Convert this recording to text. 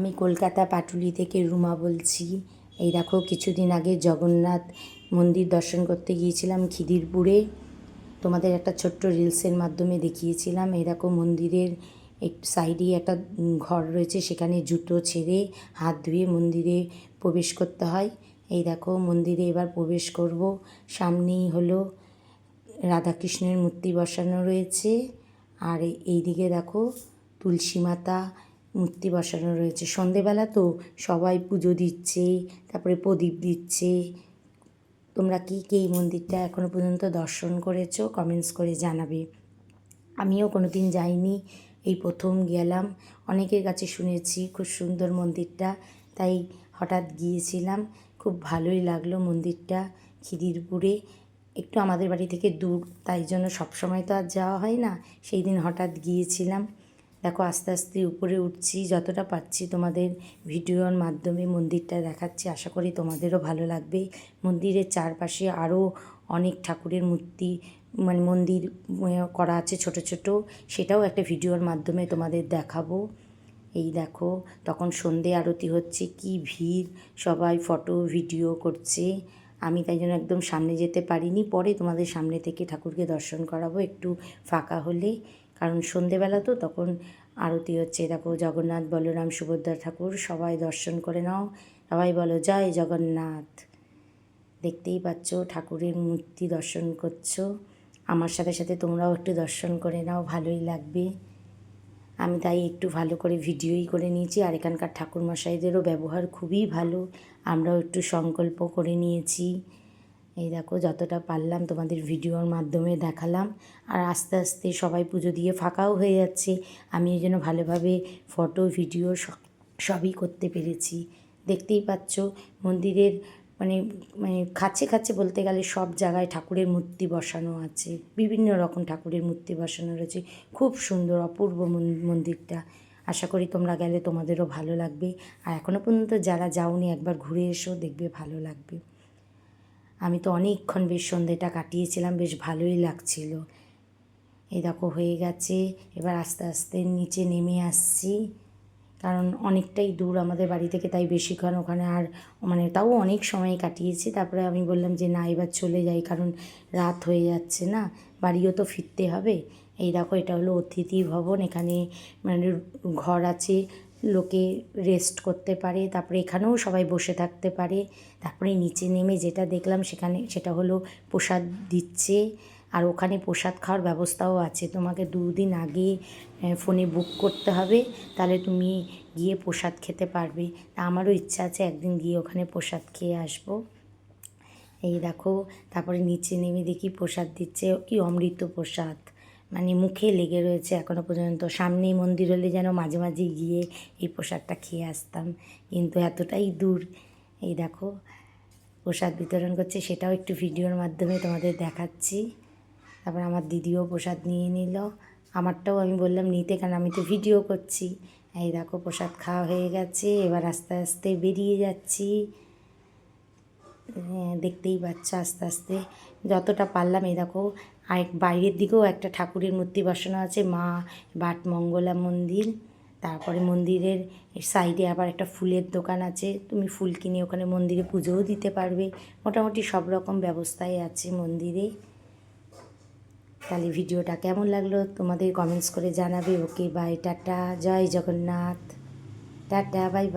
আমি কলকাতা পাটুলি থেকে রুমা বলছি। এই দেখো, কিছুদিন আগে জগন্নাথ মন্দির দর্শন করতে গিয়েছিলাম খিদিরপুরে। তোমাদের একটা ছোট্ট রিলসের মাধ্যমে দেখিয়েছিলাম। এই দেখো, মন্দিরের এক সাইডে একটা ঘর রয়েছে, সেখানে জুতো ছেড়ে হাত ধুয়ে মন্দিরে প্রবেশ করতে হয়। এই দেখো, মন্দিরে এবার প্রবেশ করব। সামনেই হলো রাধাকৃষ্ণের মূর্তি বসানো রয়েছে। আর এই- এইদিকে দেখো, তুলসী মাতা মূর্তি বসানো রয়েছে। সন্ধেবেলা তো সবাই পুজো দিচ্ছে, তারপরে প্রদীপ দিচ্ছে। তোমরা কি, কে এই মন্দিরটা এখনও পর্যন্ত দর্শন করেছ? কমেন্টস করে জানাবে। আমিও কোনো দিন যাইনি, এই প্রথম গেলাম। অনেকের কাছে শুনেছি খুব সুন্দর মন্দিরটা, তাই হঠাৎ গিয়েছিলাম। খুব ভালোই লাগল মন্দিরটা খিদিরপুরে। একটু আমাদের বাড়ি থেকে দূর, তাই জন্য সবসময় তো আর যাওয়া হয় না। সেই দিন হঠাৎ গিয়েছিলাম। দেখো আস্তে আস্তে উপরে উঠছি, যতটা পারছি তোমাদের ভিডিওর মাধ্যমে মন্দিরটা দেখাচ্ছি। আশা করি তোমাদেরও ভালো লাগবে। মন্দিরের চারপাশে আরও অনেক ঠাকুরের মূর্তি মানে মন্দির করা আছে ছোট ছোট। সেটাও একটা ভিডিওর মাধ্যমে তোমাদের দেখাবো। এই দেখো, তখন সন্ধে আরতি হচ্ছে, কি ভিড়! সবাই ফটো, ভিডিও করছে। আমি তাই জন্য একদম সামনে যেতে পারিনি। পরে তোমাদের সামনে থেকে ঠাকুরকে দর্শন করাবো, একটু ফাঁকা হলে। কারণ সন্ধেবেলা তো, তখন আরতি হচ্ছে, দেখো জগন্নাথ, বলরাম, সুভদ্রা ঠাকুর, সবাই দর্শন করে নাও। সবাই বলো, জয় জগন্নাথ! দেখতেই পাচ্ছ, ঠাকুরের মূর্তি দর্শন করছ। আমার সাথে সাথে তোমরাও একটু দর্শন করে নাও, ভালোই লাগবে। আমি তাই একটু ভালো করে ভিডিওই করে নিয়েছি, আর এখানকার ঠাকুরমশাইদেরও ব্যবহার খুবই ভালো। আমরাও একটু সংকল্প করে নিয়েছি। এই দেখো যতটা পারলাম তোমাদের ভিডিওর মাধ্যমে দেখালাম। আর আস্তে আস্তে সবাই পুজো দিয়ে ফাঁকাও হয়ে যাচ্ছে। আমি এই জন্য ভালোভাবে ফটো ভিডিও সবই করতে পেরেছি। দেখতেই পাচ্ছ মন্দিরের মানে মানে খাচ্ছে খাচ্ছে বলতে গেলে সব জায়গায় ঠাকুরের মূর্তি বসানো আছে। বিভিন্ন রকম ঠাকুরের মূর্তি বসানো রয়েছে। খুব সুন্দর, অপূর্ব মন- মন্দিরটা। আশা করি তোমরা গেলে তোমাদেরও ভালো লাগবে। আর এখনও পর্যন্ত যারা যাওনি একবার ঘুরে এসো, দেখবে ভালো লাগবে। আমি তো অনেকক্ষণ বেশ সন্ধেটা কাটিয়েছিলাম, বেশ ভালোই লাগছিল। এই দেখো হয়ে গেছে, এবার আস্তে আস্তে নিচে নেমে আসছি। কারণ অনেকটাই দূর আমাদের বাড়ি থেকে, তাই বেশিক্ষণ ওখানে আর মানে তাও অনেক সময় কাটিয়েছি। তারপরে আমি বললাম যে না, এবার চলে যাই, কারণ রাত হয়ে যাচ্ছে না, বাড়িও তো ফিরতে হবে। এই দেখো, এটা হলো অতিথি ভবন, এখানে মানে ঘর আছে লোকে রেস্ট করতে পারে, তারপরে এখানেও সবাই বসে থাকতে পারে, তারপরে নিচে নেমে যেটা দেখলাম সেখানে সেটা হলো প্রসাদ দিচ্ছে, আর ওখানে প্রসাদ খাওয়ার ব্যবস্থাও আছে, তোমাকে দুদিন আগে ফোনে বুক করতে হবে, তাহলে তুমি গিয়ে প্রসাদ খেতে পারবে। তা আমারও ইচ্ছা আছে একদিন গিয়ে ওখানে প্রসাদ খেয়ে আসব। এই দেখো, তারপরে নিচে নেমে দেখি প্রসাদ দিচ্ছে, কি অমৃত প্রসাদ। মানে মুখে লেগে রয়েছে এখনও পর্যন্ত। সামনেই মন্দির হলে যেন মাঝে মাঝে গিয়ে এই প্রসাদটা খেয়ে আসতাম। কিন্তু এতটাই দূর এই দেখো প্রসাদ বিতরণ করছে সেটাও একটু ভিডিওর মাধ্যমে তোমাদের দেখাচ্ছি। তারপর আমার দিদিও প্রসাদ নিয়ে নিল। আমারটাও আমি বললাম নিতে কারণ আমি তো ভিডিও করছি। এই দেখো প্রসাদ খাওয়া হয়ে গেছে এবার আস্তে আস্তে বেরিয়ে যাচ্ছি। হ্যাঁ, দেখতেই পাচ্ছ আস্তে আস্তে। যতটা পারলাম এই দেখো আর বাইরের দিকেও একটা ঠাকুরের মূর্তি বসানো আছে, মা বাটমঙ্গলা মন্দির। তারপরে মন্দিরের সাইডে আবার একটা ফুলের দোকান আছে, তুমি ফুল কিনে ওখানে মন্দিরে পুজোও দিতে পারবে। মোটামুটি সব রকম ব্যবস্থাই আছে মন্দিরে। তাহলে ভিডিওটা কেমন লাগল তোমাদের কমেন্টস করে জানাবে। Okay bye tata, Jay Jagannath. Tata bye bye